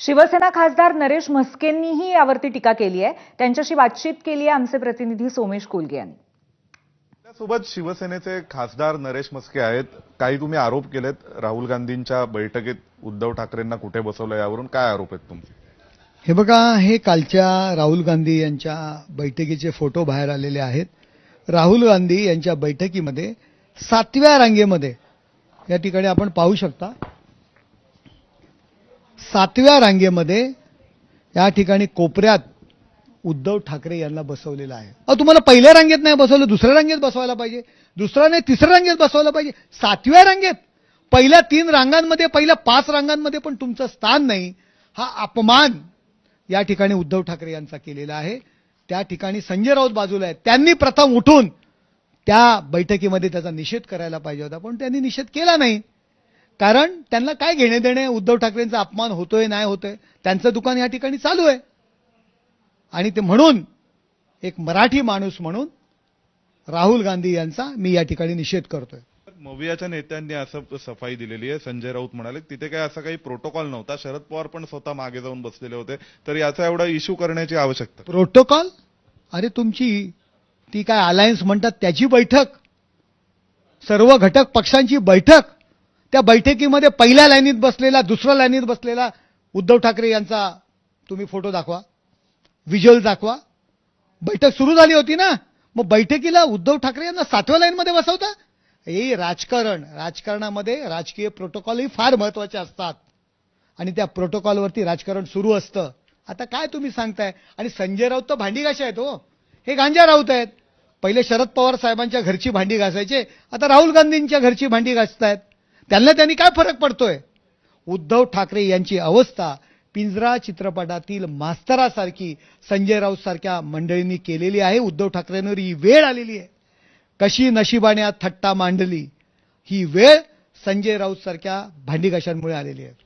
शिवसेना खासदार नरेश म्हस्केंनीही यावरती टीका केली आहे. त्यांच्याशी बातचीत केली आहे आमचे प्रतिनिधी सोमेश कोलगे यांनी. सोबत शिवसेनेचे खासदार नरेश मस्के आहेत. काही तुम्ही आरोप केलेत. राहुल गांधींच्या बैठकीत उद्धव ठाकरेंना कुठे बसवलं यावरून काय आरोप आहेत तुमचे? हे बघा हे कालच्या राहुल गांधी यांच्या बैठकीचे फोटो बाहेर आलेले आहेत. राहुल गांधी यांच्या बैठकीमध्ये सातव्या रांगेमध्ये या ठिकाणी आपण पाहू शकता सातव्या रांगेमध्ये या ठिकाणी कोपऱ्यात उद्धव ठाकरे यांना बसवलेलं आहे. अहो तुम्हाला पहिल्या रांगेत नाही बसवलं दुसऱ्या रांगेत बसवायला पाहिजे. दुसऱ्या नाही तिसऱ्या रांगेत बसवायला पाहिजे. सातव्या रांगेत. पहिल्या तीन रांगांमध्ये पहिल्या पाच रांगांमध्ये पण तुमचं स्थान नाही. हा अपमान या ठिकाणी उद्धव ठाकरे यांचा केलेला आहे. त्या ठिकाणी संजय राऊत बाजूला आहेत. त्यांनी प्रथम उठून त्या बैठकीमध्ये त्याचा निषेध करायला पाहिजे होता पण त्यांनी निषेध केला नाही. कारण त्यांना काय घेणे देणे उद्धव ठाकरेंचा अपमान होतोय नाही होतोय त्यांचं दुकान या ठिकाणी चालू आहे. आणि ते म्हणून एक मराठी माणूस म्हणून राहुल गांधी यांचा मी या ठिकाणी निषेध करतोय. मवियाच्या नेत्यांनी असं सफाई दिलेली आहे. संजय राऊत म्हणाले तिथे काय असा काही प्रोटोकॉल नव्हता. शरद पवार पण स्वतः मागे जाऊन बसलेले होते. तर याचा एवढा इश्यू करण्याची आवश्यकता. प्रोटोकॉल अरे तुमची ती काय अलायन्स म्हणतात त्याची बैठक? सर्व घटक पक्षांची बैठक? त्या बैठकीमध्ये पहिल्या लाईनीत बसलेला दुसऱ्या लाईनीत बसलेला उद्धव ठाकरे यांचा तुम्ही फोटो दाखवा व्हिज्युअल दाखवा. बैठक सुरू झाली होती ना? मग बैठकीला उद्धव ठाकरे यांना सातव्या लाईनमध्ये बसवता? हे राजकारण राजकारणामध्ये राजकीय प्रोटोकॉलही फार महत्त्वाचे असतात. आणि त्या प्रोटोकॉलवरती राजकारण सुरू असतं. आता काय तुम्ही सांगताय? आणि संजय राऊत तर भांडी घासे आहेत हो. हे गांजा राऊत आहेत. पहिले शरद पवार साहेबांच्या घरची भांडी घासायचे. आता राहुल गांधींच्या घरची भांडी घासतायत. त्यांना त्यांनी काय फरक पडतोय? उद्धव ठाकरे यांची अवस्था पिंजरा चित्रपटातील मास्तरासारखी संजय राऊत सारख्या मंडळींनी केलेली आहे. उद्धव ठाकरेंवर ही वेळ आलेली आहे. कशी नशिबाने आज थट्टा मांडली ही वेळ संजय राऊत सारख्या भांडीघाशांमुळे आलेली आहे.